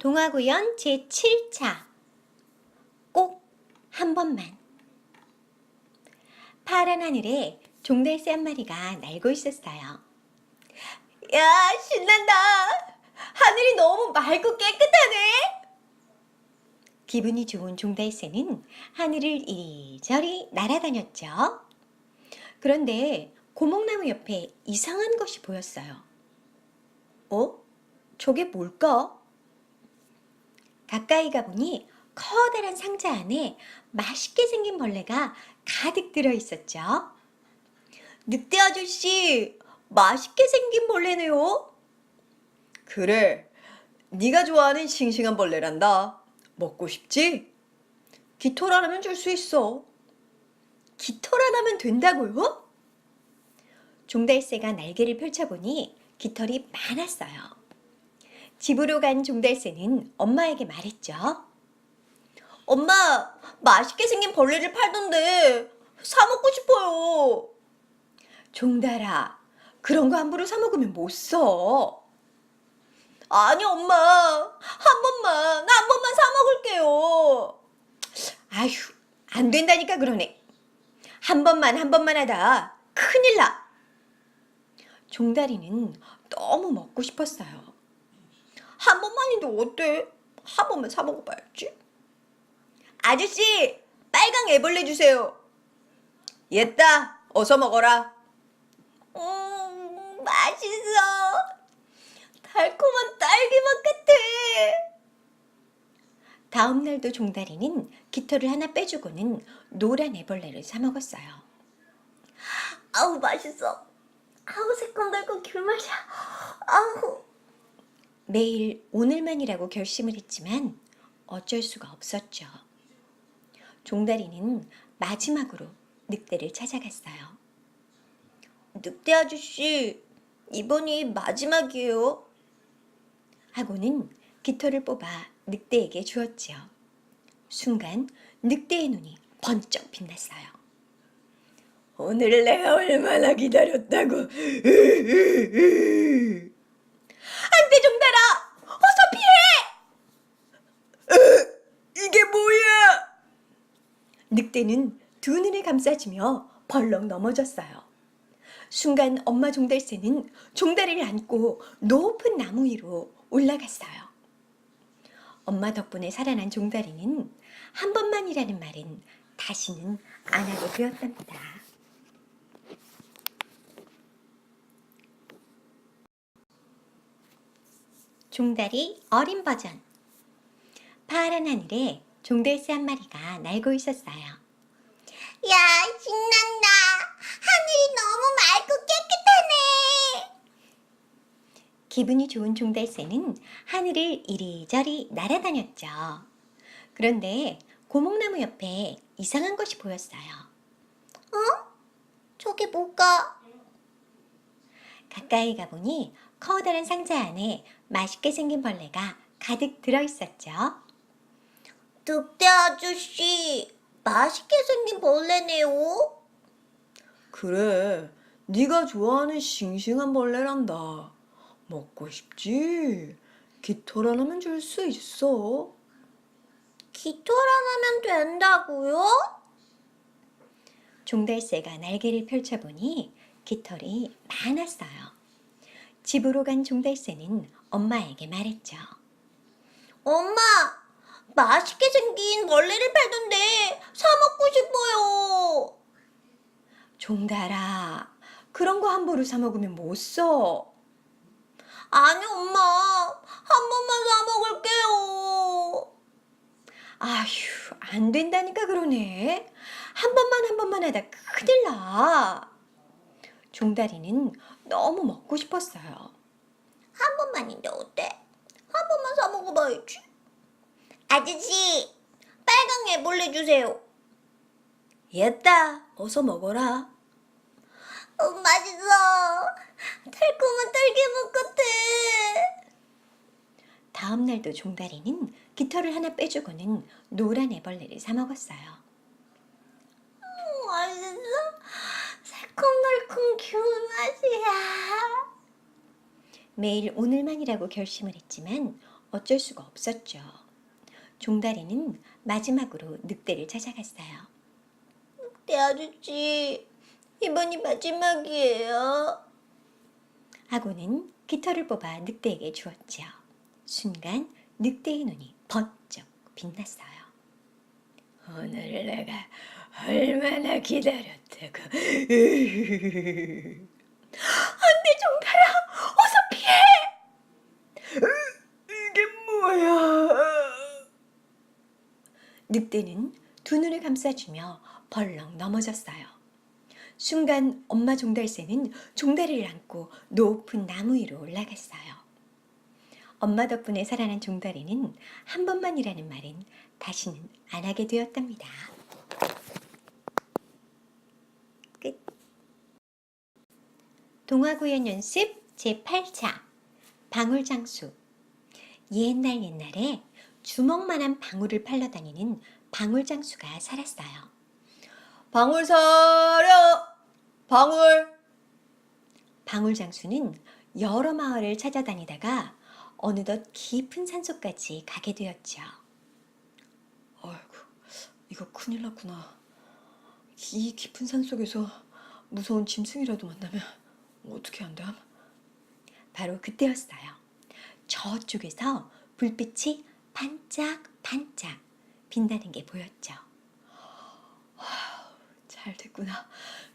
동화구연 제7차 꼭 한 번만 파란 하늘에 종달새 한 마리가 날고 있었어요. 야, 신난다. 하늘이 너무 맑고 깨끗하네. 기분이 좋은 종달새는 하늘을 이리저리 날아다녔죠. 그런데 고목나무 옆에 이상한 것이 보였어요. 어? 저게 뭘까? 가까이 가보니 커다란 상자 안에 맛있게 생긴 벌레가 가득 들어 있었죠. 늑대 아저씨, 맛있게 생긴 벌레네요. 그래, 네가 좋아하는 싱싱한 벌레란다. 먹고 싶지? 깃털하나면 줄 수 있어. 깃털 하나면 된다고요? 종달새가 날개를 펼쳐보니 깃털이 많았어요. 집으로 간 종달새는 엄마에게 말했죠. 엄마, 맛있게 생긴 벌레를 팔던데 사 먹고 싶어요. 종달아, 그런 거 함부로 사 먹으면 못 써. 아니, 엄마. 한 번만, 나 한 번만 사 먹을게요. 아휴, 안 된다니까 그러네. 한 번만 한 번만 하다 큰일 나. 종다리는 너무 먹고 싶었어요. 한 번만인데 어때? 한 번만 사 먹어봐야지. 아저씨, 빨강 애벌레 주세요. 얘다, 어서 먹어라. 음, 맛있어. 달콤한 딸기맛 같아. 다음 날도 종다리는 깃털을 하나 빼주고는 노란 애벌레를 사 먹었어요. 아우, 맛있어. 아우, 새콤달콤 귤맛이야. 아우. 매일 오늘만이라고 결심을 했지만 어쩔 수가 없었죠. 종다리는 마지막으로 늑대를 찾아갔어요. 늑대 아저씨, 이번이 마지막이에요. 하고는 깃털을 뽑아 늑대에게 주었지요. 순간 늑대의 눈이 번쩍 빛났어요. 오늘 내가 얼마나 기다렸다고. 안돼 종달아! 어서 피해! 이게 뭐야? 늑대는 두 눈을 감싸주며 벌렁 넘어졌어요. 순간 엄마 종달새는 종다리를 안고 높은 나무 위로 올라갔어요. 엄마 덕분에 살아난 종다리는 한 번만이라는 말은 다시는 안 하게 되었답니다. 종다리 어린 버전 파란 하늘에 종달새 한 마리가 날고 있었어요. 야, 신난다. 하늘이 너무 맑고 깨끗하네. 기분이 좋은 종달새는 하늘을 이리저리 날아다녔죠. 그런데 고목나무 옆에 이상한 것이 보였어요. 저게 뭘까? 가까이 가보니 커다란 상자 안에 맛있게 생긴 벌레가 가득 들어 있었죠. 늑대 아저씨, 맛있게 생긴 벌레네요. 그래, 네가 좋아하는 싱싱한 벌레란다. 먹고 싶지? 깃털 하나면 줄 수 있어. 깃털 하나면 된다고요? 종달새가 날개를 펼쳐보니 깃털이 많았어요. 집으로 간 종달새는 엄마에게 말했죠. 엄마, 맛있게 생긴 벌레를 팔던데 사 먹고 싶어요. 종달아, 그런 거 함부로 사 먹으면 못 써. 아니, 엄마, 한 번만 사 먹을게요. 아휴, 안 된다니까 그러네. 한 번만 한 번만 하다 큰일 나. 종다리는 너무 먹고 싶었어요. 한 번만인데 어때? 한 번만 사 먹어봐야지. 아저씨, 빨강 애벌레 주세요. 얘다, 어서 먹어라. 어, 맛있어. 달콤한 딸기맛 같아. 다음 날도 종다리는 깃털을 하나 빼주고는 노란 애벌레를 사 먹었어요. 음, 맛있어. 새콤달콤 귤 맛이야. 매일 오늘만이라고 결심을 했지만 어쩔 수가 없었죠. 종다리는 마지막으로 늑대를 찾아갔어요. 늑대 아저씨, 이번이 마지막이에요. 하고는 깃털을 뽑아 늑대에게 주었죠. 순간 늑대의 눈이 번쩍 빛났어요. 오늘 내가 얼마나 기다렸다고. 안돼 종다라, 어서 피해. 이게 뭐야? 늑대는 두 눈을 감싸주며 벌렁 넘어졌어요. 순간 엄마 종달새는 종다리를 안고 높은 나무 위로 올라갔어요. 엄마 덕분에 살아난 종다리는 한 번만이라는 말은 다시는 안 하게 되었답니다. 끝. 동화구연 연습 제8차 방울장수 옛날 옛날에 주먹만한 방울을 팔러 다니는 방울장수가 살았어요. 방울 사려! 방울! 방울장수는 여러 마을을 찾아다니다가 어느덧 깊은 산속까지 가게 되었죠. 아이고, 이거 큰일 났구나. 이 깊은 산 속에서 무서운 짐승이라도 만나면 어떻게 안 돼? 바로 그때였어요. 저쪽에서 불빛이 반짝반짝 빛나는 게 보였죠. 잘 됐구나.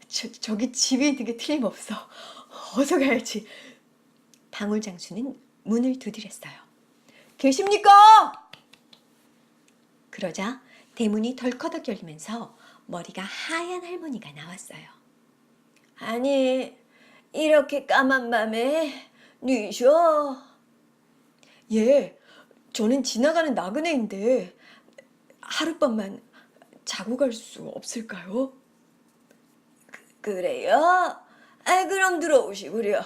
저, 저기 집이 있는 게 틀림없어. 어서 가야지. 방울장수는 문을 두드렸어요. 계십니까? 그러자 대문이 덜커덕 열리면서 머리가 하얀 할머니가 나왔어요. 아니, 이렇게 까만 밤에 뉘셔. 예, 저는 지나가는 나그네인데 하룻밤만 자고 갈 수 없을까요? 그, 그래요? 아, 그럼 들어오시구려.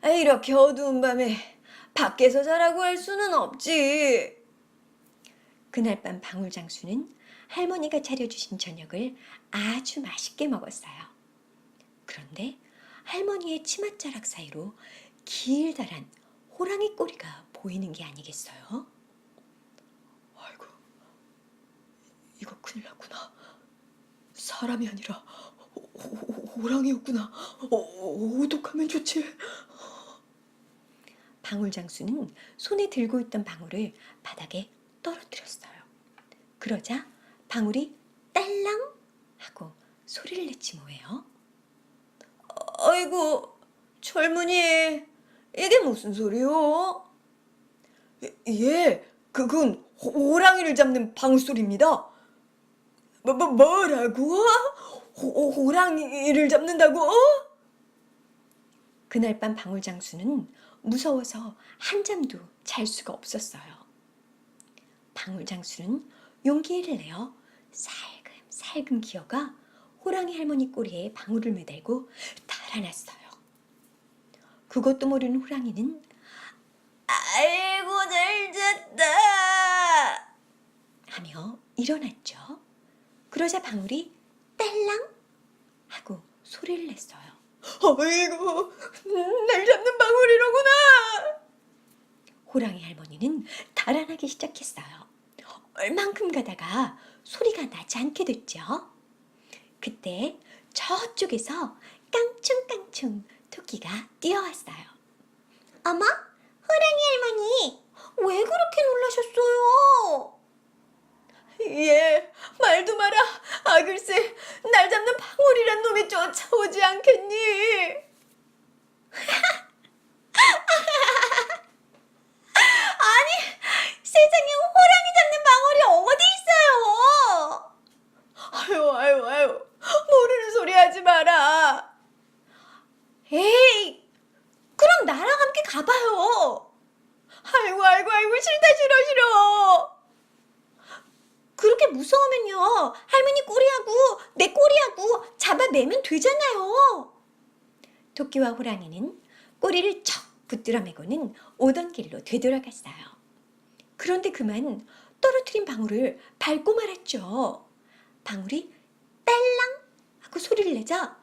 아, 이렇게 어두운 밤에 밖에서 자라고 할 수는 없지. 그날 밤 방울장수는 할머니가 차려주신 저녁을 아주 맛있게 먹었어요. 그런데 할머니의 치맛자락 사이로 길다란 호랑이 꼬리가 보이는 게 아니겠어요? 아이고, 이거 큰일 났구나. 사람이 아니라 호, 호, 호랑이였구나. 어, 어떡하면 좋지? 방울장수는 손에 들고 있던 방울을 바닥에 떨어뜨렸어요. 그러자 방울이 딸랑 하고 소리를 냈지 뭐예요? 아이고, 젊은이, 이게 무슨 소리요? 예, 그건 호- 호랑이를 잡는 방울소리입니다. 뭐, 뭐, 뭐라고? 호, 호랑이를 잡는다고? 그날 밤 방울장수는 무서워서 한잠도 잘 수가 없었어요. 방울장수는 용기를 내어 살금살금 기어가 호랑이 할머니 꼬리에 방울을 매달고 달아났어요. 그것도 모르는 호랑이는 아이고, 잘 잤다. 하며 일어났죠. 그러자 방울이 딸랑 하고 소리를 냈어요. 아이고, 날 잡는 방울이로구나. 호랑이 할머니는 달아나기 시작했어요. 얼만큼 가다가 소리가 나지 않게 됐죠. 그때 저쪽에서 깡충깡충 토끼가 뛰어왔어요. 어머, 호랑이 할머니, 왜 그렇게 놀라셨어요? 예, 말도 마라. 아, 글쎄, 날 잡는 방울이란 놈이 쫓아오지 않겠니? 세상에 호랑이 잡는 방울이 어디 있어요? 아유, 아유, 아유. 모르는 소리 하지 마라. 에이, 그럼 나랑 함께 가봐요. 아이고, 아이고, 아이고, 싫다, 싫어, 싫어. 그렇게 무서우면요. 할머니 꼬리하고 내 꼬리하고 잡아내면 되잖아요. 토끼와 호랑이는 꼬리를 척 붙들어 매고는 오던 길로 되돌아갔어요. 그런데 그만 떨어뜨린 방울을 밟고 말았죠. 방울이 딸랑 하고 소리를 내자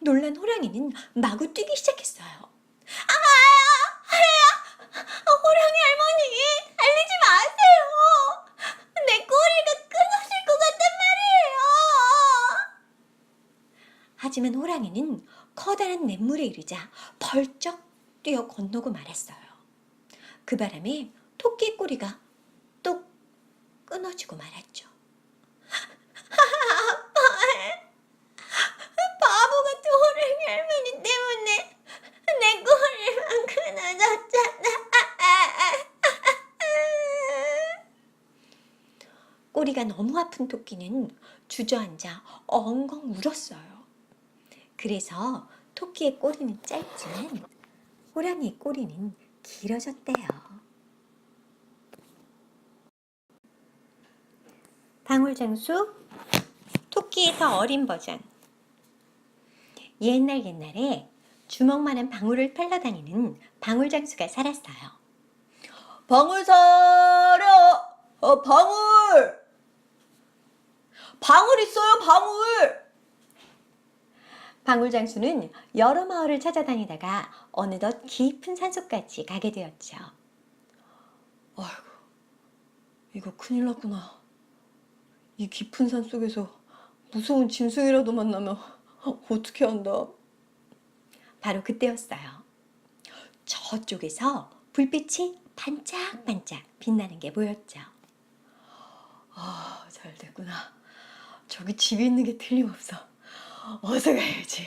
놀란 호랑이는 마구 뛰기 시작했어요. 아, 아, 아, 호랑이 할머니, 달리 하지만 호랑이는 커다란 냇물에 이르자 벌쩍 뛰어 건너고 말았어요. 그 바람에 토끼의 꼬리가 뚝 끊어지고 말았죠. 바보 같은 호랑이 할머니 때문에 내 꼬리만 끊어졌잖아. 꼬리가 너무 아픈 토끼는 주저앉아 엉엉 울었어요. 그래서 토끼의 꼬리는 짧지만 호랑이의 꼬리는 길어졌대요. 방울장수 토끼의 더 어린 버전 옛날 옛날에 주먹만한 방울을 팔러 다니는 방울장수가 살았어요. 방울 사려! 어, 방울! 방울 있어요, 방울! 방울장수는 여러 마을을 찾아다니다가 어느덧 깊은 산속까지 가게 되었죠. 아이고, 이거 큰일 났구나. 이 깊은 산 속에서 무서운 짐승이라도 만나면 어떻게 한다? 바로 그때였어요. 저쪽에서 불빛이 반짝반짝 빛나는 게 보였죠. 아, 잘 됐구나. 저기 집이 있는 게 틀림없어. 어서 가야지.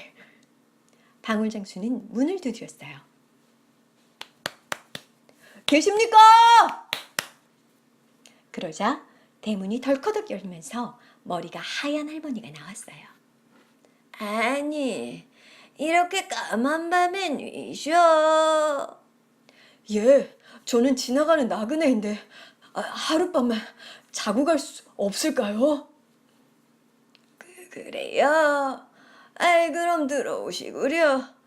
방울장수는 문을 두드렸어요. 계십니까? 그러자 대문이 덜커덕 열리면서 머리가 하얀 할머니가 나왔어요. 아니, 이렇게 까만 밤엔 위셔. 예, 저는 지나가는 나그네인데 아, 하룻밤만 자고 갈 수 없을까요? 그래요? 아이, 그럼 들어오시구려.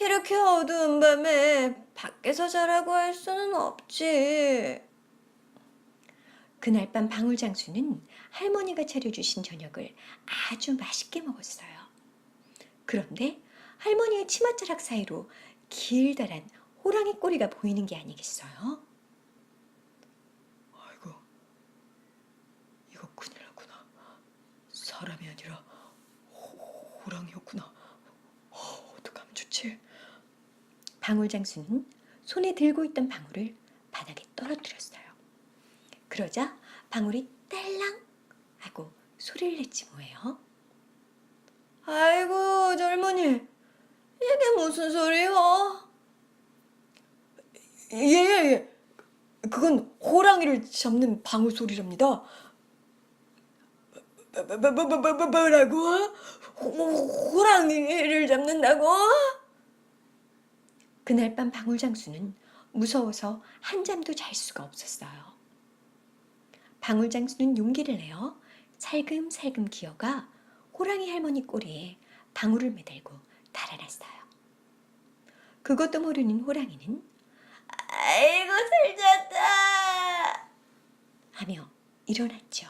이렇게 어두운 밤에 밖에서 자라고 할 수는 없지. 그날 밤 방울장수는 할머니가 차려주신 저녁을 아주 맛있게 먹었어요. 그런데 할머니의 치맛자락 사이로 길다란 호랑이 꼬리가 보이는 게 아니겠어요? 아이고, 이거 큰일 났구나. 사람이 아니라 호, 호랑이였구나. 어, 좋지? 방울장수는 손에 들고 있던 방울을 바닥에 떨어뜨렸어요. 그러자 방울이 딸랑 하고 소리를 냈지 뭐예요. 아이고, 젊은이. 이게 무슨 소리요? 예, 예, 예. 그건 호랑이를 잡는 방울 소리랍니다. 뭐, 뭐, 뭐, 뭐라고? 호, 호랑이를 잡는다고? 그날 밤 방울장수는 무서워서 한잠도 잘 수가 없었어요. 방울장수는 용기를 내어 살금살금 기어가 호랑이 할머니 꼬리에 방울을 매달고 달아났어요. 그것도 모르는 호랑이는 아이고, 살쪘다. 하며 일어났죠.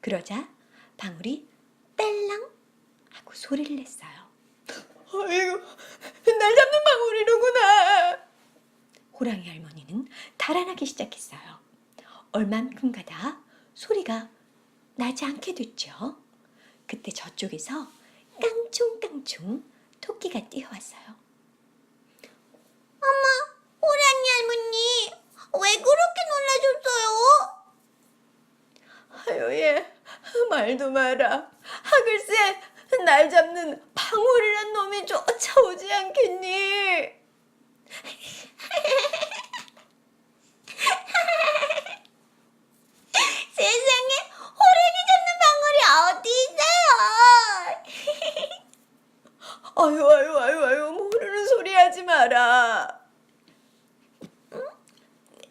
그러자 방울이 딸랑 하고 소리를 냈어요. 아이고, 날 잡는 방울이로구나. 호랑이 할머니는 달아나기 시작했어요. 얼만큼 가다 소리가 나지 않게 됐죠. 그때 저쪽에서 깡총깡총 토끼가 뛰어왔어요. 호랑이 할머니, 왜 그렇게 놀라셨어요? 아유, 예. 말도 마라. 하글쎄, 날 잡는 방울이란 놈이 쫓아오지 않겠니? 세상에 호랑이 잡는 방울이 어디 있어요? 아유, 아유, 아유, 아유, 모르는 소리 하지 마라.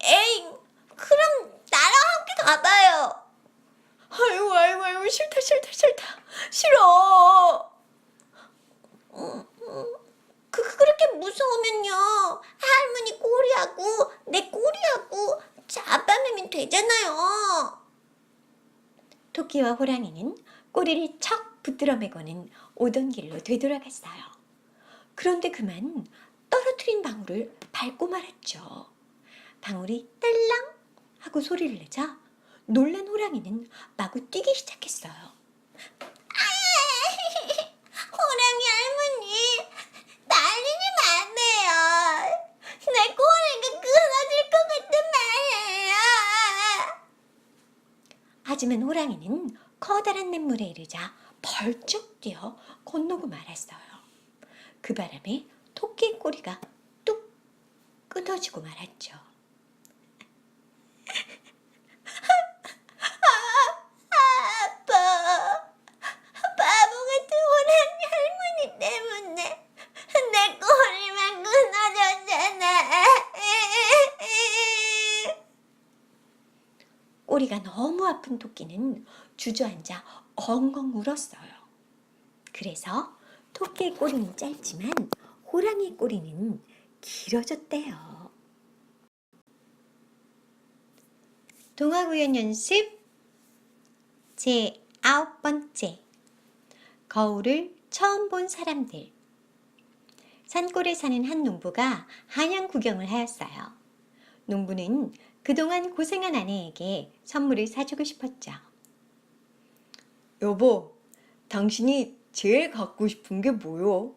에이, 그럼 나랑 함께 가봐요. 아유, 아유, 아유, 싫다, 싫다, 싫다. 싫어. 그 그렇게 무서우면요 할머니 꼬리하고 내 꼬리하고 잡아매면 되잖아요. 토끼와 호랑이는 꼬리를 척 붙들어 매고는 오던 길로 되돌아갔어요. 그런데 그만 떨어뜨린 방울을 밟고 말았죠. 방울이 딸랑 하고 소리를 내자 놀란 호랑이는 마구 뛰기 시작했어요. 호랑이 하지만 호랑이는 이르자 벌쩍 뛰어 건너고 말았어요. 그 바람에 토끼의 꼬리가 뚝 끊어지고 말았죠. 끊어졌잖아. 꼬리가 너무 아픈 토끼는 주저앉아 엉엉 울었어요. 그래서 토끼의 꼬리는 짧지만 호랑이의 꼬리는 길어졌대요. 동화 구연 연습 제 아홉 번째 거울을 처음 본 사람들 산골에 사는 한 농부가 한양 구경을 하였어요. 농부는 그동안 고생한 아내에게 선물을 사주고 싶었죠. 여보, 당신이 제일 갖고 싶은 게 뭐요?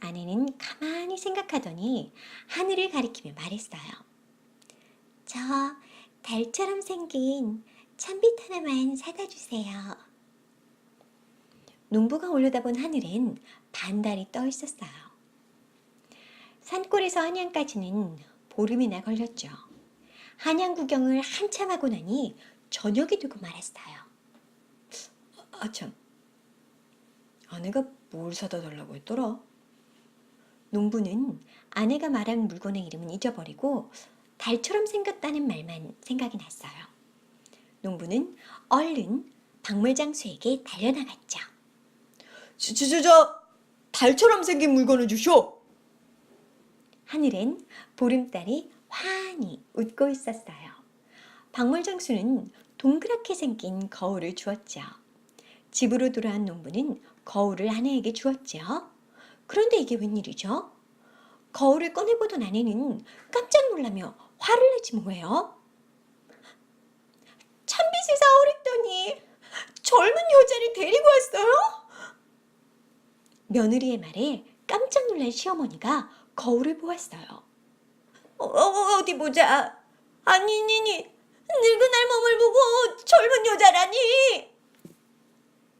아내는 가만히 생각하더니 하늘을 가리키며 말했어요. 저 달처럼 생긴 참빛 하나만 사다 주세요. 농부가 올려다본 하늘엔 반달이 떠 있었어요. 산골에서 한양까지는 보름이나 걸렸죠. 한양 구경을 한참 하고 나니 저녁이 되고 말았어요. 아, 참. 아내가 뭘 사다 달라고 했더라? 농부는 아내가 말한 물건의 이름은 잊어버리고 달처럼 생겼다는 말만 생각이 났어요. 농부는 얼른 박물장수에게 달려나갔죠. 저, 저, 저, 저, 달처럼 생긴 물건을 주쇼! 하늘엔 보름달이 환히 웃고 있었어요. 박물장수는 동그랗게 생긴 거울을 주었죠. 집으로 돌아온 농부는 거울을 아내에게 주었죠. 그런데 이게 웬일이죠? 거울을 꺼내보던 아내는 깜짝 놀라며 화를 내지 뭐예요? 참빛을 사오랬더니 젊은 여자를 데리고 왔어요? 며느리의 말에 깜짝 놀란 시어머니가 거울을 보았어요. 어, 어, 어디 보자. 아니니니 늙은 할멈을 보고 젊은 여자라니.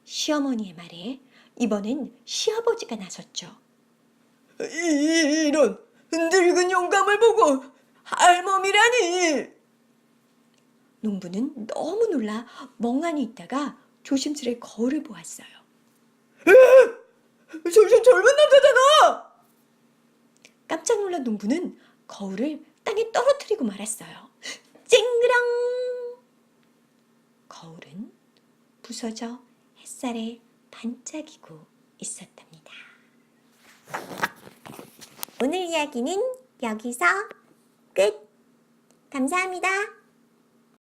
시어머니의 말에 이번엔 시아버지가 나섰죠. 이, 이런 늙은 영감을 보고 할멈이라니! 농부는 너무 놀라 멍하니 있다가 조심스레 거울을 보았어요. 저, 저 젊은 남자잖아! 깜짝 놀란 농부는 거울을 땅에 떨어뜨리고 말았어요. 찡그랑! 거울은 부서져 햇살에 반짝이고 있었답니다. 오늘 이야기는 여기서 끝. 감사합니다.